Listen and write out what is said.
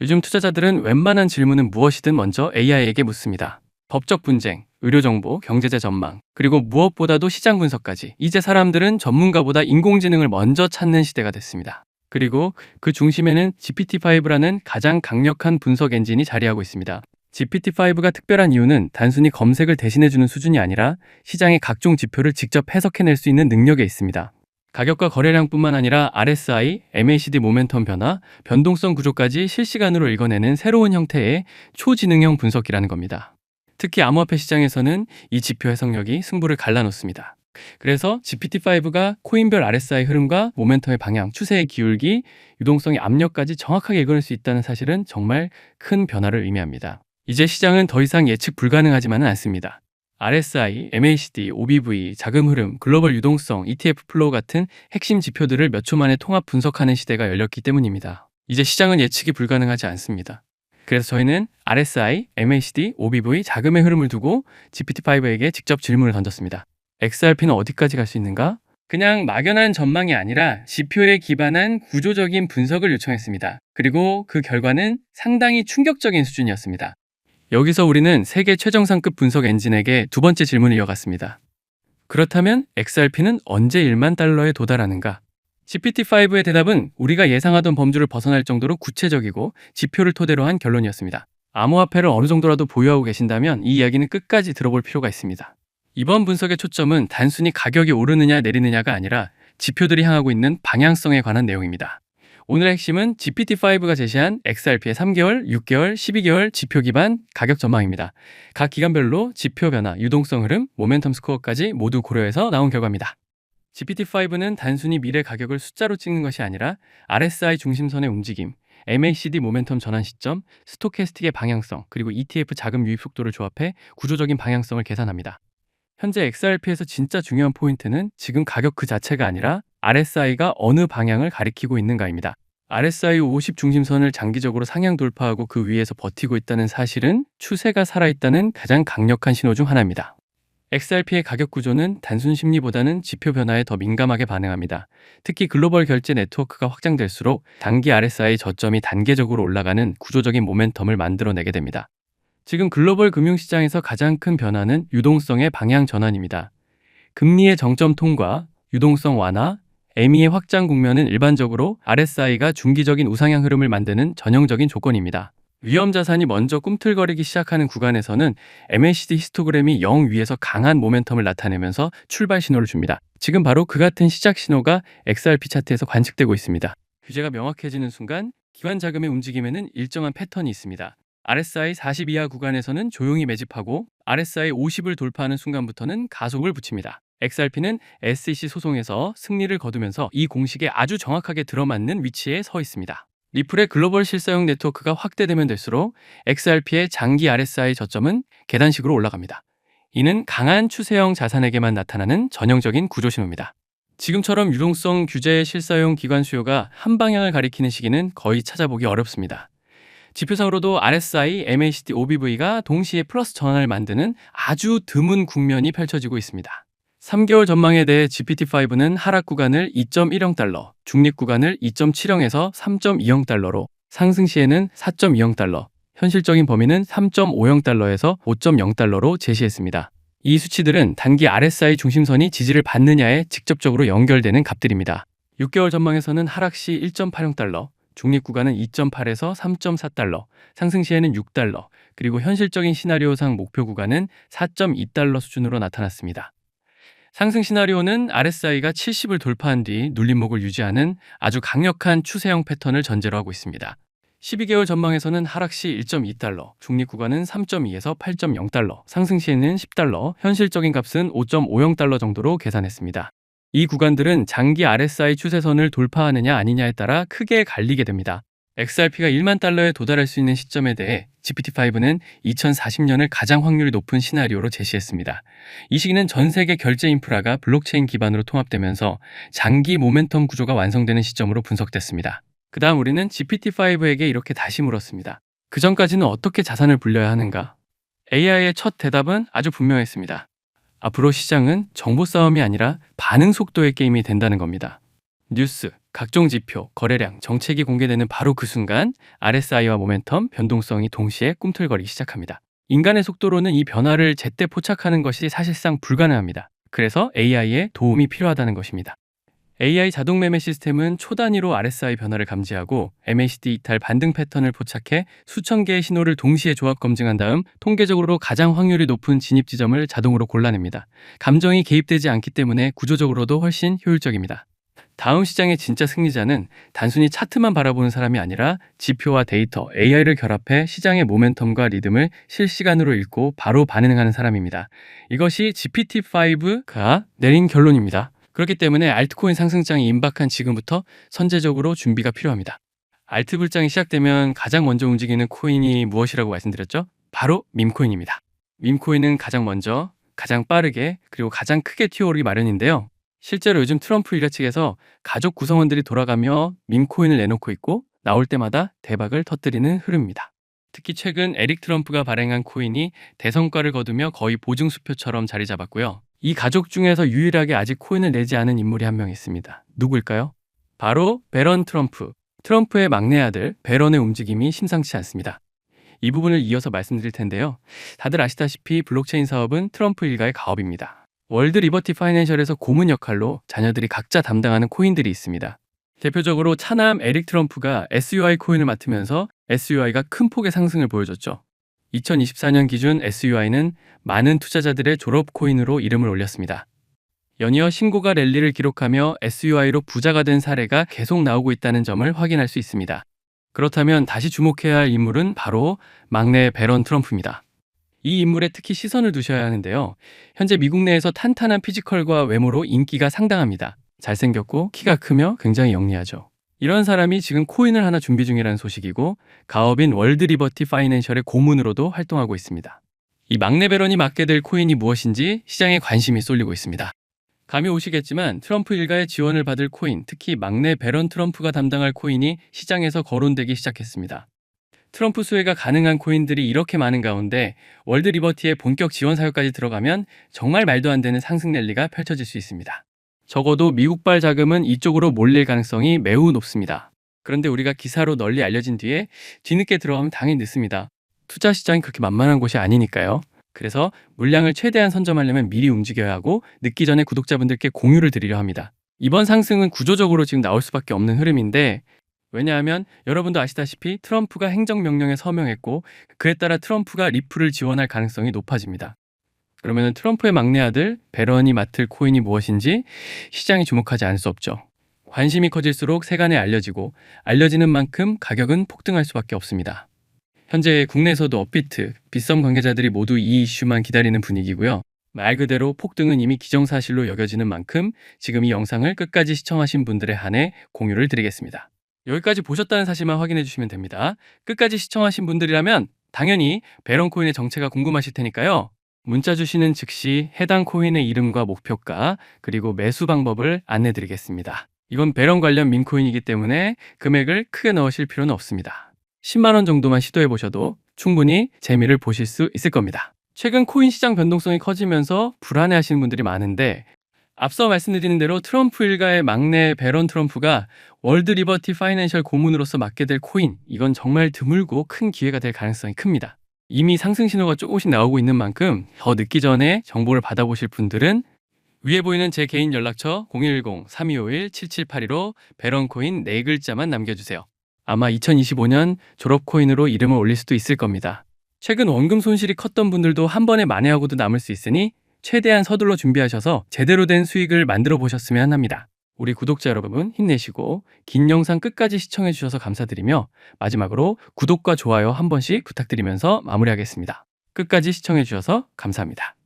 요즘 투자자들은 웬만한 질문은 무엇이든 먼저 AI에게 묻습니다. 법적 분쟁, 의료 정보, 경제제 전망, 그리고 무엇보다도 시장 분석까지 이제 사람들은 전문가보다 인공지능을 먼저 찾는 시대가 됐습니다. 그리고 그 중심에는 GPT-5라는 가장 강력한 분석 엔진이 자리하고 있습니다. GPT-5가 특별한 이유는 단순히 검색을 대신해주는 수준이 아니라 시장의 각종 지표를 직접 해석해낼 수 있는 능력에 있습니다. 가격과 거래량뿐만 아니라 RSI, MACD 모멘텀 변화, 변동성 구조까지 실시간으로 읽어내는 새로운 형태의 초지능형 분석기라는 겁니다. 특히 암호화폐 시장에서는 이 지표 해석력이 승부를 갈라놓습니다. 그래서 GPT-5가 코인별 RSI 흐름과 모멘텀의 방향, 추세의 기울기, 유동성의 압력까지 정확하게 읽어낼 수 있다는 사실은 정말 큰 변화를 의미합니다. 이제 시장은 더 이상 예측 불가능하지만은 않습니다. RSI, MACD, OBV, 자금 흐름, 글로벌 유동성, ETF 플로우 같은 핵심 지표들을 몇 초 만에 통합 분석하는 시대가 열렸기 때문입니다. 이제 시장은 예측이 불가능하지 않습니다. 그래서 저희는 RSI, MACD, OBV, 자금의 흐름을 두고 GPT-5에게 직접 질문을 던졌습니다. XRP는 어디까지 갈 수 있는가? 그냥 막연한 전망이 아니라 지표에 기반한 구조적인 분석을 요청했습니다. 그리고 그 결과는 상당히 충격적인 수준이었습니다. 여기서 우리는 세계 최정상급 분석 엔진에게 두 번째 질문을 이어갔습니다. 그렇다면 XRP는 언제 1만 달러에 도달하는가? GPT-5의 대답은 우리가 예상하던 범주를 벗어날 정도로 구체적이고 지표를 토대로 한 결론이었습니다. 암호화폐를 어느 정도라도 보유하고 계신다면 이 이야기는 끝까지 들어볼 필요가 있습니다. 이번 분석의 초점은 단순히 가격이 오르느냐 내리느냐가 아니라 지표들이 향하고 있는 방향성에 관한 내용입니다. 오늘의 핵심은 GPT-5가 제시한 XRP의 3개월, 6개월, 12개월 지표 기반 가격 전망입니다. 각 기간별로 지표 변화, 유동성 흐름, 모멘텀 스코어까지 모두 고려해서 나온 결과입니다. GPT-5는 단순히 미래 가격을 숫자로 찍는 것이 아니라 RSI 중심선의 움직임, MACD 모멘텀 전환 시점, 스토캐스틱의 방향성, 그리고 ETF 자금 유입 속도를 조합해 구조적인 방향성을 계산합니다. 현재 XRP에서 진짜 중요한 포인트는 지금 가격 그 자체가 아니라 RSI가 어느 방향을 가리키고 있는가입니다. RSI 50 중심선을 장기적으로 상향 돌파하고 그 위에서 버티고 있다는 사실은 추세가 살아있다는 가장 강력한 신호 중 하나입니다. XRP의 가격 구조는 단순 심리보다는 지표 변화에 더 민감하게 반응합니다. 특히 글로벌 결제 네트워크가 확장될수록 단기 RSI 저점이 단계적으로 올라가는 구조적인 모멘텀을 만들어내게 됩니다. 지금 글로벌 금융시장에서 가장 큰 변화는 유동성의 방향 전환입니다. 금리의 정점 통과, 유동성 완화, ME의 확장 국면은 일반적으로 RSI가 중기적인 우상향 흐름을 만드는 전형적인 조건입니다. 위험 자산이 먼저 꿈틀거리기 시작하는 구간에서는 MACD 히스토그램이 0 위에서 강한 모멘텀을 나타내면서 출발 신호를 줍니다. 지금 바로 그 같은 시작 신호가 XRP 차트에서 관측되고 있습니다. 규제가 명확해지는 순간 기관 자금의 움직임에는 일정한 패턴이 있습니다. RSI 40 이하 구간에서는 조용히 매집하고 RSI 50을 돌파하는 순간부터는 가속을 붙입니다. XRP는 SEC 소송에서 승리를 거두면서 이 공식에 아주 정확하게 들어맞는 위치에 서 있습니다. 리플의 글로벌 실사용 네트워크가 확대되면 될수록 XRP의 장기 RSI 저점은 계단식으로 올라갑니다. 이는 강한 추세형 자산에게만 나타나는 전형적인 구조 신호입니다. 지금처럼 유동성 규제 실사용 기관 수요가 한 방향을 가리키는 시기는 거의 찾아보기 어렵습니다. 지표상으로도 RSI, MACD, OBV가 동시에 플러스 전환을 만드는 아주 드문 국면이 펼쳐지고 있습니다. 3개월 전망에 대해 GPT-5는 하락 구간을 2.10달러, 중립 구간을 2.70에서 3.20달러로, 상승 시에는 4.20달러, 현실적인 범위는 3.50달러에서 5.0달러로 제시했습니다. 이 수치들은 단기 RSI 중심선이 지지를 받느냐에 직접적으로 연결되는 값들입니다. 6개월 전망에서는 하락 시 1.80달러, 중립 구간은 2.8에서 3.4달러, 상승 시에는 6달러, 그리고 현실적인 시나리오상 목표 구간은 4.2달러 수준으로 나타났습니다. 상승 시나리오는 RSI가 70을 돌파한 뒤 눌림목을 유지하는 아주 강력한 추세형 패턴을 전제로 하고 있습니다. 12개월 전망에서는 하락 시 1.2달러, 중립 구간은 3.2에서 8.0달러, 상승 시에는 10달러, 현실적인 값은 5.50달러 정도로 계산했습니다. 이 구간들은 장기 RSI 추세선을 돌파하느냐 아니냐에 따라 크게 갈리게 됩니다. XRP가 1만 달러에 도달할 수 있는 시점에 대해 GPT-5는 2040년을 가장 확률이 높은 시나리오로 제시했습니다. 이 시기는 전 세계 결제 인프라가 블록체인 기반으로 통합되면서 장기 모멘텀 구조가 완성되는 시점으로 분석됐습니다. 그 다음 우리는 GPT-5에게 이렇게 다시 물었습니다. 그 전까지는 어떻게 자산을 불려야 하는가? AI의 첫 대답은 아주 분명했습니다. 앞으로 시장은 정보 싸움이 아니라 반응 속도의 게임이 된다는 겁니다. 뉴스, 각종 지표, 거래량, 정책이 공개되는 바로 그 순간 RSI와 모멘텀, 변동성이 동시에 꿈틀거리기 시작합니다. 인간의 속도로는 이 변화를 제때 포착하는 것이 사실상 불가능합니다. 그래서 AI의 도움이 필요하다는 것입니다. AI 자동 매매 시스템은 초단위로 RSI 변화를 감지하고 MACD 이탈 반등 패턴을 포착해 수천 개의 신호를 동시에 조합 검증한 다음 통계적으로 가장 확률이 높은 진입 지점을 자동으로 골라냅니다. 감정이 개입되지 않기 때문에 구조적으로도 훨씬 효율적입니다. 다음 시장의 진짜 승리자는 단순히 차트만 바라보는 사람이 아니라 지표와 데이터, AI를 결합해 시장의 모멘텀과 리듬을 실시간으로 읽고 바로 반응하는 사람입니다. 이것이 GPT-5가 내린 결론입니다. 그렇기 때문에 알트코인 상승장이 임박한 지금부터 선제적으로 준비가 필요합니다. 알트 불장이 시작되면 가장 먼저 움직이는 코인이 무엇이라고 말씀드렸죠? 바로 밈코인입니다. 밈코인은 가장 먼저, 가장 빠르게, 그리고 가장 크게 튀어오르기 마련인데요. 실제로 요즘 트럼프 일가 측에서 가족 구성원들이 돌아가며 밈코인을 내놓고 있고 나올 때마다 대박을 터뜨리는 흐름입니다. 특히 최근 에릭 트럼프가 발행한 코인이 대성과를 거두며 거의 보증수표처럼 자리 잡았고요. 이 가족 중에서 유일하게 아직 코인을 내지 않은 인물이 한 명 있습니다. 누구일까요? 바로 베런 트럼프. 트럼프의 막내 아들 베런의 움직임이 심상치 않습니다. 이 부분을 이어서 말씀드릴 텐데요. 다들 아시다시피 블록체인 사업은 트럼프 일가의 가업입니다. 월드 리버티 파이낸셜에서 고문 역할로 자녀들이 각자 담당하는 코인들이 있습니다. 대표적으로 차남 에릭 트럼프가 SUI 코인을 맡으면서 SUI가 큰 폭의 상승을 보여줬죠. 2024년 기준 SUI는 많은 투자자들의 졸업 코인으로 이름을 올렸습니다. 연이어 신고가 랠리를 기록하며 SUI로 부자가 된 사례가 계속 나오고 있다는 점을 확인할 수 있습니다. 그렇다면 다시 주목해야 할 인물은 바로 막내 베런 트럼프입니다. 이 인물에 특히 시선을 두셔야 하는데요. 현재 미국 내에서 탄탄한 피지컬과 외모로 인기가 상당합니다. 잘생겼고 키가 크며 굉장히 영리하죠. 이런 사람이 지금 코인을 하나 준비 중이라는 소식이고 가업인 월드 리버티 파이낸셜의 고문으로도 활동하고 있습니다. 이 막내 베런이 맡게 될 코인이 무엇인지 시장에 관심이 쏠리고 있습니다. 감이 오시겠지만 트럼프 일가의 지원을 받을 코인, 특히 막내 베런 트럼프가 담당할 코인이 시장에서 거론되기 시작했습니다. 트럼프 수혜가 가능한 코인들이 이렇게 많은 가운데 월드 리버티의 본격 지원 사유까지 들어가면 정말 말도 안 되는 상승 랠리가 펼쳐질 수 있습니다. 적어도 미국발 자금은 이쪽으로 몰릴 가능성이 매우 높습니다. 그런데 우리가 기사로 널리 알려진 뒤에 뒤늦게 들어가면 당연히 늦습니다. 투자 시장이 그렇게 만만한 곳이 아니니까요. 그래서 물량을 최대한 선점하려면 미리 움직여야 하고 늦기 전에 구독자분들께 공유를 드리려 합니다. 이번 상승은 구조적으로 지금 나올 수밖에 없는 흐름인데 왜냐하면 여러분도 아시다시피 트럼프가 행정명령에 서명했고 그에 따라 트럼프가 리플을 지원할 가능성이 높아집니다. 그러면 트럼프의 막내 아들 베런이 맡을 코인이 무엇인지 시장이 주목하지 않을 수 없죠. 관심이 커질수록 세간에 알려지고 알려지는 만큼 가격은 폭등할 수밖에 없습니다. 현재 국내에서도 업비트, 빗썸 관계자들이 모두 이 이슈만 기다리는 분위기고요. 말 그대로 폭등은 이미 기정사실로 여겨지는 만큼 지금 이 영상을 끝까지 시청하신 분들에 한해 공유를 드리겠습니다. 여기까지 보셨다는 사실만 확인해 주시면 됩니다. 끝까지 시청하신 분들이라면 당연히 베런코인의 정체가 궁금하실 테니까요. 문자 주시는 즉시 해당 코인의 이름과 목표가 그리고 매수 방법을 안내 드리겠습니다. 이건 배런 관련 민코인이기 때문에 금액을 크게 넣으실 필요는 없습니다. 10만원 정도만 시도해 보셔도 충분히 재미를 보실 수 있을 겁니다. 최근 코인 시장 변동성이 커지면서 불안해 하시는 분들이 많은데 앞서 말씀드린 대로 트럼프 일가의 막내 베런 트럼프가 월드 리버티 파이낸셜 고문으로서 맡게 될 코인 이건 정말 드물고 큰 기회가 될 가능성이 큽니다. 이미 상승 신호가 조금씩 나오고 있는 만큼 더 늦기 전에 정보를 받아보실 분들은 위에 보이는 제 개인 연락처 010-3251-7782로 베런코인 4글자만 남겨주세요. 아마 2025년 졸업코인으로 이름을 올릴 수도 있을 겁니다. 최근 원금 손실이 컸던 분들도 한 번에 만회하고도 남을 수 있으니 최대한 서둘러 준비하셔서 제대로 된 수익을 만들어 보셨으면 합니다. 우리 구독자 여러분 힘내시고 긴 영상 끝까지 시청해 주셔서 감사드리며 마지막으로 구독과 좋아요 한 번씩 부탁드리면서 마무리하겠습니다. 끝까지 시청해 주셔서 감사합니다.